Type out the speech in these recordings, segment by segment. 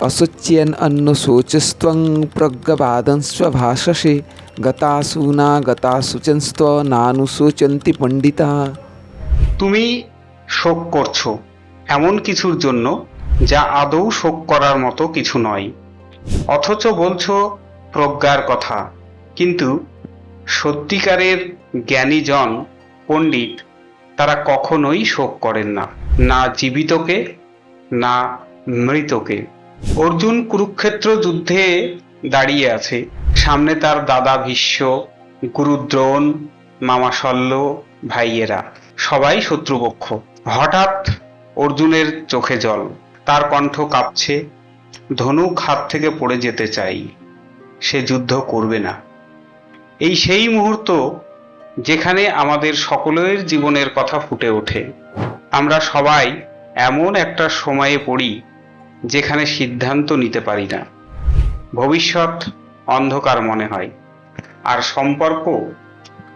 অশুচ্যেন অন্ন শোচস্ত্বং প্রজ্ঞবাদং স্বভাষসে গতাসু না গতাসু চস্ত্ব নানুশোচন্তি পণ্ডিতা তুমি শোক করছ এমন কিছুর জন্য যা আদৌ শোক করার মতো কিছু নয়। অথচ বলছো প্রজ্ঞার কথা, কিন্তু সত্যিকারের জ্ঞানীজন, পণ্ডিত, তারা কখনোই শোক করেন না না জীবিতকে, না মৃতকে। অর্জুন কুরুক্ষেত্র যুদ্ধে দাঁড়িয়ে আছে। সামনে তার দাদা ভীষ্ম, গুরু দ্রোণ, মামা শল্য, ভাইয়েরা। সবাই শত্রুপক্ষ। হঠাৎ অর্জুনের চোখে জল। তার কণ্ঠ কাঁপছে। ধনুক হাত থেকে পড়ে যেতে চাই। সে যুদ্ধ করবে না। এই সেই মুহূর্ত যেখানে আমাদের সকলের জীবনের কথা ফুটে ওঠে। আমরা সবাই এমন একটা সময়ে পড়ি যেখানে সিদ্ধান্ত নিতে পারি না। ভবিষ্যৎ অন্ধকার মনে হয়। আর সম্পর্ক,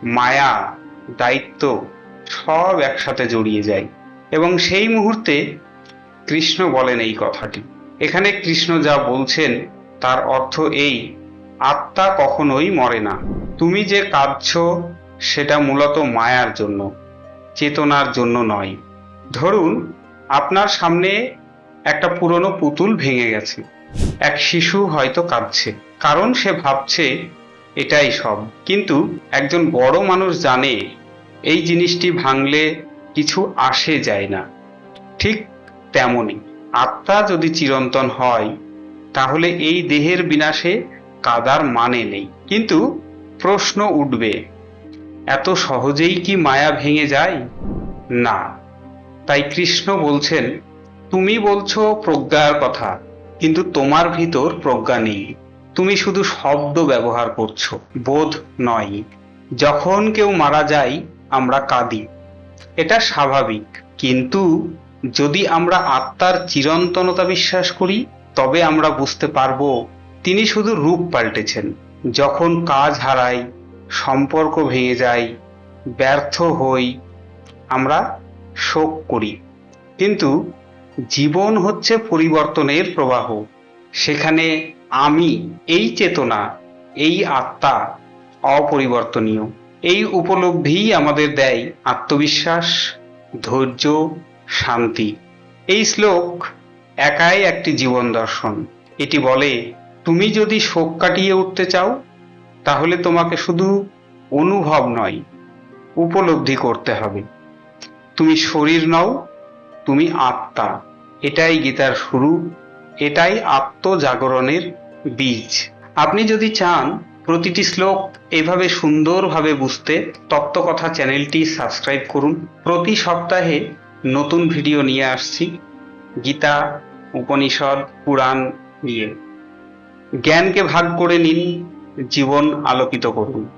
মায়া, দায়িত্ব সব একসাথে জড়িয়ে যায়। এবং সেই মুহূর্তে কৃষ্ণ বলেন এই কথাটি। এখানে কৃষ্ণ যা বলছেন, তার অর্থ এই, আত্মা কখনোই মরে না। তুমি যে কাঁদছ, সেটা মূলত মায়ার জন্য, চেতনার জন্য নয়। ধরুন, আপনার সামনে একটা পুরনো পুতুল ভেঙে গেছে। এক শিশু হয়তো কাঁদছে, কারণ সে ভাবছে এটাই সব। কিন্তু একজন বড় মানুষ জানে এই জিনিসটি ভাঙলে কিছু আসে যায় না। ঠিক তেমনই আত্মা যদি চিরন্তন হয়, তাহলে এই দেহের বিনাশে কাদার মানে নেই। কিন্তু প্রশ্ন উঠবে, এত সহজেই কি মায়া ভেঙে যায়? না। তাই কৃষ্ণ বলছেন তুমি বলছো প্রজ্ঞার কথা, কিন্তু তোমার ভিতর প্রজ্ঞা নেই। তুমি শুধু শব্দ ব্যবহার করছ, বোধ নয়। যখন কেউ মারা যায়, আমরা কাঁদি। এটা স্বাভাবিক, কিন্তু যদি আমরা আত্মার চিরন্তনতা বিশ্বাস করি, তবে আমরা বুঝতে পারব, তিনি শুধু রূপ পাল্টেছেন। যখন কাজ হারাই, সম্পর্ক ভেঙে যায়, ব্যর্থ হই, আমরা শোক করি। কিন্তু জীবন হচ্ছে পরিবর্তনের প্রবাহ। সেখানে আমি, এই চেতনা, এই আত্মা অপরিবর্তনীয়। এই উপলব্ধিই আমাদের দেয় আত্মবিশ্বাস, ধৈর্য, শান্তি। এই শ্লোক একাই একটি জীবন দর্শন। এটি বলে, তুমি যদি শোক কাটিয়ে উঠতে চাও, তাহলে তোমাকে শুধু অনুভব নয়, উপলব্ধি করতে হবে। তুমি শরীর নও, তুমি আত্মা। এটাই গীতার শুরু, এটাই আত্মজাগরণের বীজ। আপনি যদি চান প্রতিটি শ্লোক এভাবে সুন্দরভাবে বুঝতে তত্ত্বকথা চ্যানেলটি সাবস্ক্রাইব করুন। প্রতি সপ্তাহে নতুন ভিডিও নিয়ে আসছি, গীতা, উপনিষদ, পুরাণ নিয়ে। জ্ঞানকে ভাগ করে নিন, জীবন আলোকিত করুন।